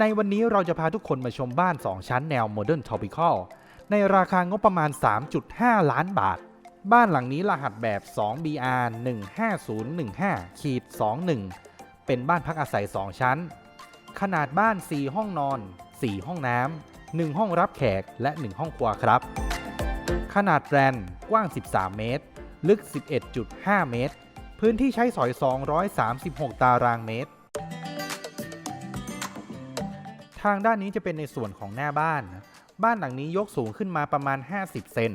ในวันนี้เราจะพาทุกคนมาชมบ้าน 2 ชั้นแนว Modern Tropical ในราคางบประมาณ 3.5 ล้านบาท บ้านหลังนี้รหัสแบบ 2BR 15015ขีด21 เป็นบ้านพักอาศัย 2 ชั้น ขนาดบ้าน 4 ห้องนอน 4 ห้องน้ำ 1 ห้องรับแขกและ 1 ห้องครัวครับ ขนาดแปลนกว้าง 13 เมตร ลึก 11.5 เมตร พื้นที่ใช้สอย 236 ตารางเมตร ทางด้านนี้จะเป็นในส่วนของหน้าบ้าน บ้านหลังนี้ยกสูงขึ้นมาประมาณ 50 เซน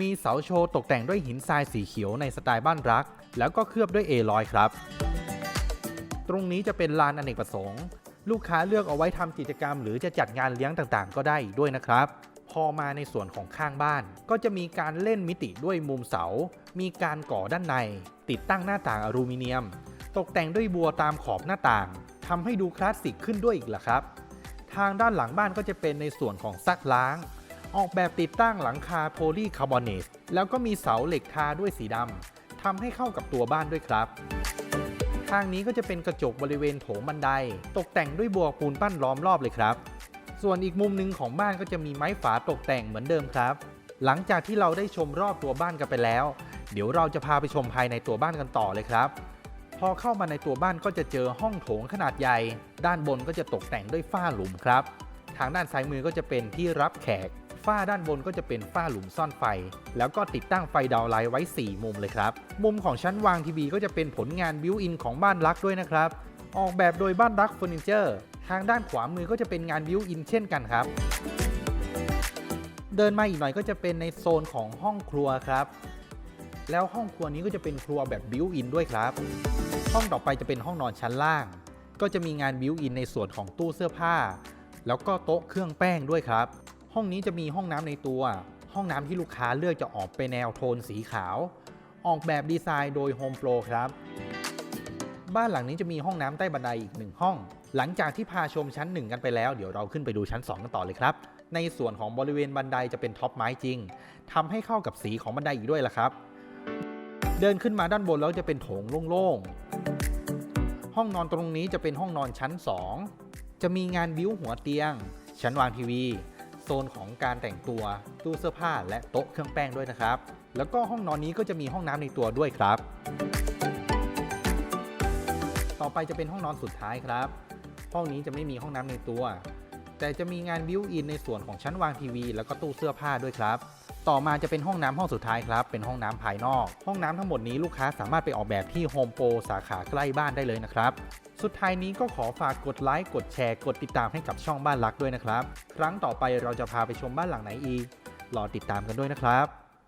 มีเสาโชว์ตกแต่งด้วยหินทรายสีเขียวในสไตล์บ้านรัก แล้วก็เคลือบด้วยเอลอยครับ ตรงนี้จะเป็นลานอเนกประสงค์ ลูกค้าเลือกเอาไว้ทำกิจกรรม หรือจะจัดงานเลี้ยงต่างๆ ก็ได้ด้วยนะครับ พอมาในส่วนของข้างบ้าน ก็จะมีการเล่นมิติด้วยมุมเสา มีการก่อด้านใน ติดตั้งหน้าต่างอลูมิเนียม ตกแต่งด้วยบัวตามขอบหน้าต่างทำให้ดูคลาสสิกขึ้นด้วยอีกล่ะครับ ทางด้านหลังบ้านก็จะเป็นในส่วนของซักล้าง ออกแบบติดตั้งหลังคาโพลีคาร์บอเนตแล้วก็มีเสาเหล็กทาด้วยสีดำทำให้เข้ากับตัวบ้านด้วยครับทางนี้ก็จะเป็นกระจกบริเวณโถงบันได ตกแต่งด้วยบัวปูนปั้นล้อมรอบเลยครับ ส่วนอีกมุมหนึ่งของบ้านก็จะมีไม้ฝาตกแต่งเหมือนเดิมครับ หลังจากที่เราได้ชมรอบตัวบ้านกันไปแล้ว เดี๋ยวเราจะพาไปชมภายในตัวบ้านกันต่อเลยครับ พอเข้ามาในตัวบ้านก็จะเจอห้องโถงขนาดใหญ่ ด้านบนก็จะตกแต่งด้วยฝ้าหลุมครับ ทางด้านซ้ายมือก็จะเป็นที่รับแขก ฝ้าด้านบนก็จะเป็นฝ้าหลุมซ่อนไฟ แล้วก็ติดตั้งไฟดาวน์ไลท์ไว้ 4 มุมเลยครับ มุมของชั้นวางทีวีก็จะเป็นผลงานบิวอินของบ้านรักด้วยนะครับ ออกแบบโดยบ้านรักเฟอร์นิเจอร์ ทางด้านขวามือก็จะเป็นงานบิวอินเช่นกันครับ เดินมาอีกหน่อยก็จะเป็นในโซนของห้องครัวครับ แล้วห้องครัวนี้ก็จะเป็นครัวแบบบิวอินด้วยครับ ห้องต่อไปจะเป็นห้องนอนชั้นล่าง ก็จะมีงานบิวอินในส่วนของตู้เสื้อผ้า แล้วก็โต๊ะเครื่องแป้งด้วยครับ ห้องนี้จะมีห้องน้ำในตัว ห้องน้ำที่ลูกค้าเลือกจะออกไปแนวโทนสีขาว ออกแบบดีไซน์โดย Home Pro ครับบ้านหลังนี้จะมีห้องน้ำใต้บันไดอีกหนึ่งห้อง หลังจากที่พาชมชั้น 1 กันไปแล้ว เดี๋ยวเราขึ้นไปดูชั้น 2 กันต่อเลยครับ ในส่วนของบริเวณบันไดจะเป็นท็อปไม้จริงทำให้เข้ากับสีของบันไดอีกด้วยล่ะครับ เดินขึ้นมาด้านบนแล้วจะเป็นโถงโล่งๆ ห้องนอนตรงนี้จะเป็นห้องนอนชั้น 2 จะมีงานวิวหัวเตียง ชั้นวางทีวี โซนของการแต่งตัว ตู้เสื้อผ้าและโต๊ะเครื่องแป้งด้วยนะครับ แล้วก็ห้องนอนนี้ก็จะมีห้องน้ำในตัวด้วยครับ ต่อไปจะเป็นห้องนอนสุดท้ายครับ ห้องนี้จะไม่มีห้องน้ำในตัว แต่จะมีงานบิวอินในส่วนของชั้นวางทีวี แล้วก็ตู้เสื้อผ้าด้วยครับ ต่อมาจะเป็นห้องน้ำห้องสุดท้ายครับ เป็นห้องน้ำภายนอก ห้องน้ำทั้งหมดนี้ลูกค้าสามารถไปออกแบบที่โฮมโปรสาขาใกล้บ้านได้เลยนะครับ สุดท้ายนี้ก็ขอฝากกดไลค์ กดแชร์ กดติดตามให้กับช่องบ้านรักด้วยนะครับ ครั้งต่อไปเราจะพาไปชมบ้านหลังไหนอีก รอติดตามกันด้วยนะครับ